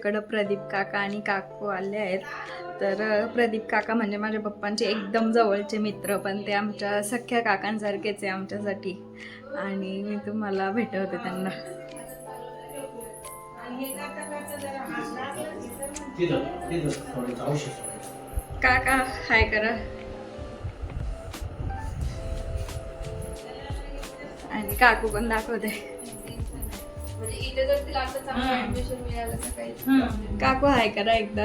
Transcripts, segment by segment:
आमच्याकडं प्रदीप काका आणि काकू आले आहेत. तर प्रदीप काका म्हणजे माझ्या पप्पांचे एकदम जवळचे मित्र पण ते आमच्या सख्या काकांसारखेच आहे आमच्यासाठी. आणि मी तुम्हाला भेटवते त्यांना. काका हाय करा. आणि काकू पण दाखवते. काकू हाय करा एकदा?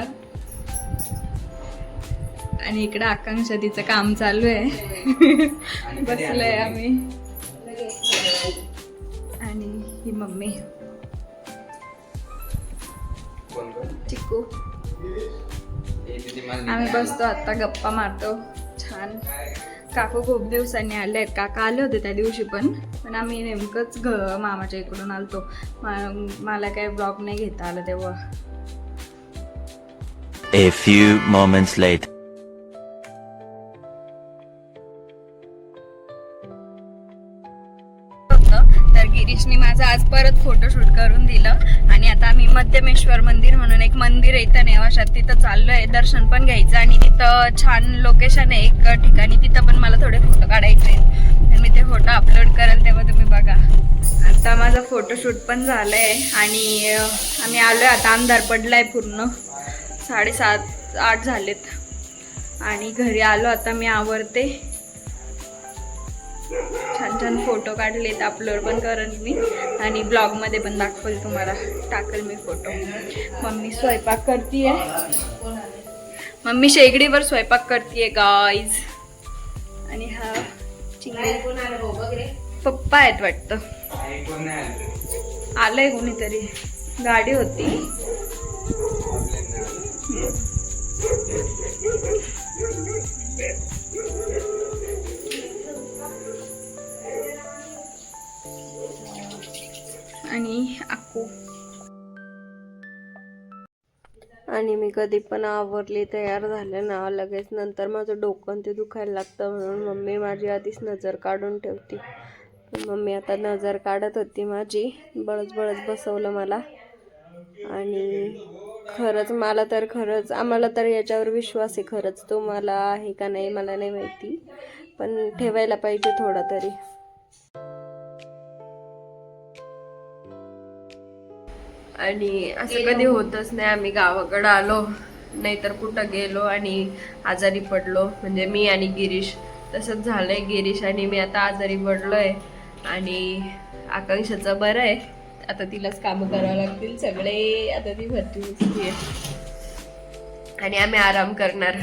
आणि इकडं आकांक्षा तिचं काम चालू आहे. बसलोय आम्ही. आणि ही मम्मी. चिकू आम्ही बसतो आता गप्पा मारतो. छान. काकू खूप दिवसांनी आले आहेत. काका आले होते त्या दिवशी पण. पण आम्ही नेमकंच घ मामाच्या इकडून आलतो. मला काही ब्लॉग नाही घेता आलं तेव्हा. A few moments later. तर गिरीशनी माझं आज परत फोटोशूट करून दिलं. आणि आता आम्ही मध्यमेश्वर मंदिर म्हणून एक मंदिर आहे इथं नेवाशात. तिथं चाललोय. दर्शन पण घ्यायचं आणि तिथं छान लोकेशन आहे एक ठिकाणी. तिथं पण मला थोडे फोटो काढायचे आहेत. तर मी ते फोटो अपलोड करेल तेव्हा तुम्ही बघा. आता माझं फोटोशूट पण झालंय. आणि आम्ही आम्ही आलोय. आता अंधार पडलाय पूर्ण. साडेसात आठ झालेत. आणि घरी आलो. आता मी आवरते. छान छान फोटो काढलेत अपलोड पण करेन मी. आणि ब्लॉगमध्ये पण दाखवेल तुम्हाला. टाकेल मी फोटो मम्मी स्वयंपाक करते मम्मी शेगडीवर स्वयंपाक करते गाईज आणि हा चिंगडी. पप्पा आहेत वाटतं. आलंय कोणीतरी. गाडी होती. कधी पण आवरली तयार झाले ना लगेच नंतर माझं डोकं ते दुखायला लागतं म्हणून मम्मी माझी आधीच नजर काढून ठेवती. मम्मी आता नजर काढत होती माझी बळच बळच बसवलं मला. आणि खरंच मला तर खरंच आम्हाला तर याच्यावर विश्वास आहे खरंच तो मला आहे का नाही मला नाही माहिती. पण ठेवायला पाहिजे थोडा तरी. आणि असं कधी होतच नाही. आम्ही गावाकडं आलो नाहीतर कुठं गेलो आणि आजारी पडलो. म्हणजे मी आणि गिरीश तसंच झालंय गिरीश आणि मी आता आजारी पडलोय. आणि आकांक्षाचं बरं आहे. आता तिलाच कामं करावं लागतील सगळे. आता ती भरती दिसतीये आणि आम्ही आराम करणार.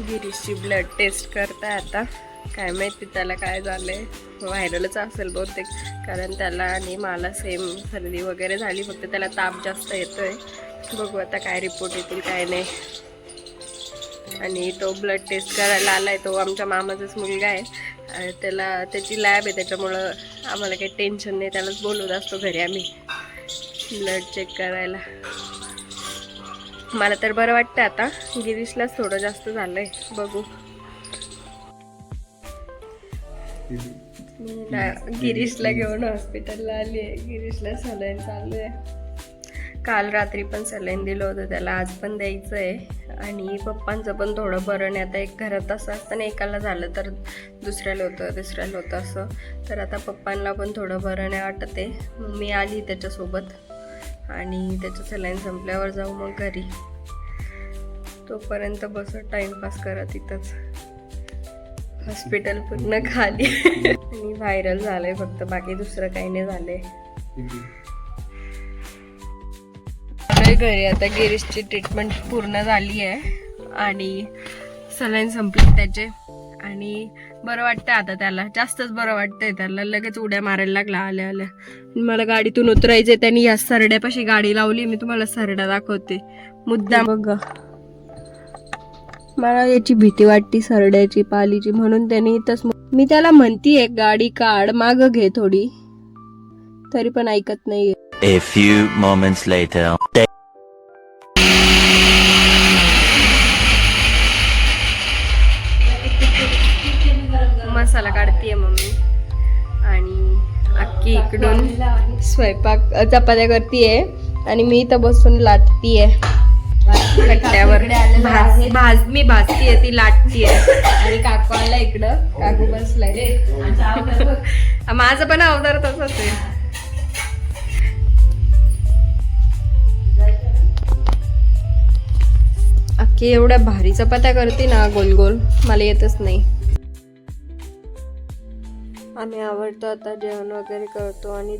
गिरीशची ब्लड टेस्ट करताय आता. काय माहिती त्याला काय झालंय. व्हायरलच असेल बहुतेक. कारण त्याला आणि मला सेम सर्दी वगैरे झाली. फक्त त्याला ताप जास्त येतोय. बघू आता काय रिपोर्ट येतील काय नाही. आणि तो ब्लड टेस्ट करायला आलाय. तो आमच्या मामाचाच मुलगा आहे. त्याला त्याची लॅब आहे. त्याच्यामुळं आम्हाला काही टेन्शन नाही. त्यालाच बोलवत असतो घरी आम्ही. ब्लड चेक करायला. मला तर बरं वाटतं आता. गिरीशलाच थोडं जास्त झालं आहे बघू. मी ना- गिरीशला घेऊन हॉस्पिटलला आली आहे गिरीशला सलाईन चालू आहे काल रात्री पण सलाईन दिलं होतं. त्याला आज पण द्यायचं आहे आणि पप्पांचं पण थोडं बरं नाही. आता एक घरात असं असतं ना एकाला झालं तर दुसऱ्याला होतं तिसऱ्याला होतं असं. तर आता पप्पांना पण थोडं बरं नाही वाटत आहे मी आली त्याच्यासोबत. आणि त्याचं सलाईन संपल्यावर जाऊ मग घरी. तोपर्यंत बसत टाइमपास करा तिथंच. हॉस्पिटल पूर्ण खाली. आणि व्हायरल झालंय फक्त बाकी दुसरं काही नाही झालंय. घरी आता गिरीशची ट्रीटमेंट पूर्ण झाली आहे. आणि सलाईन संपले त्याचे. आणि बरं वाटतं आता त्याला. जास्तच बरं वाटतंय त्याला. लगेच उड्या मारायला लागला आल्या आल्या. मला गाडीतून उतरायचंय त्यांनी. या सरड्यापाशी गाडी लावली. मी तुम्हाला सरडा दाखवते. मुद्दा बघ. मला याची भीती वाटती सरड्याची पालीची. म्हणून त्याने इथंच मी त्याला म्हणतीये गाडी काढ माग घे थोडी. तरी पण ऐकत नाहीये. काढतीये मम्मी. आणि अक्की इकडून स्वयंपाक चपात्या करतीये. आणि मी इथं बसून लाटतीये. कट्ट्यावर भाज भाज मी भाजतीये ती लाटतीये. आणि काकू आला इकडं. काकू बसलाय माझं पण अवतार तसंच आहे. अख्खी एवढ्या भारी चपात्या करते ना गोल गोल मला येतच नाही. आणि आवडतो आता जेवण वगैरे करतो आणि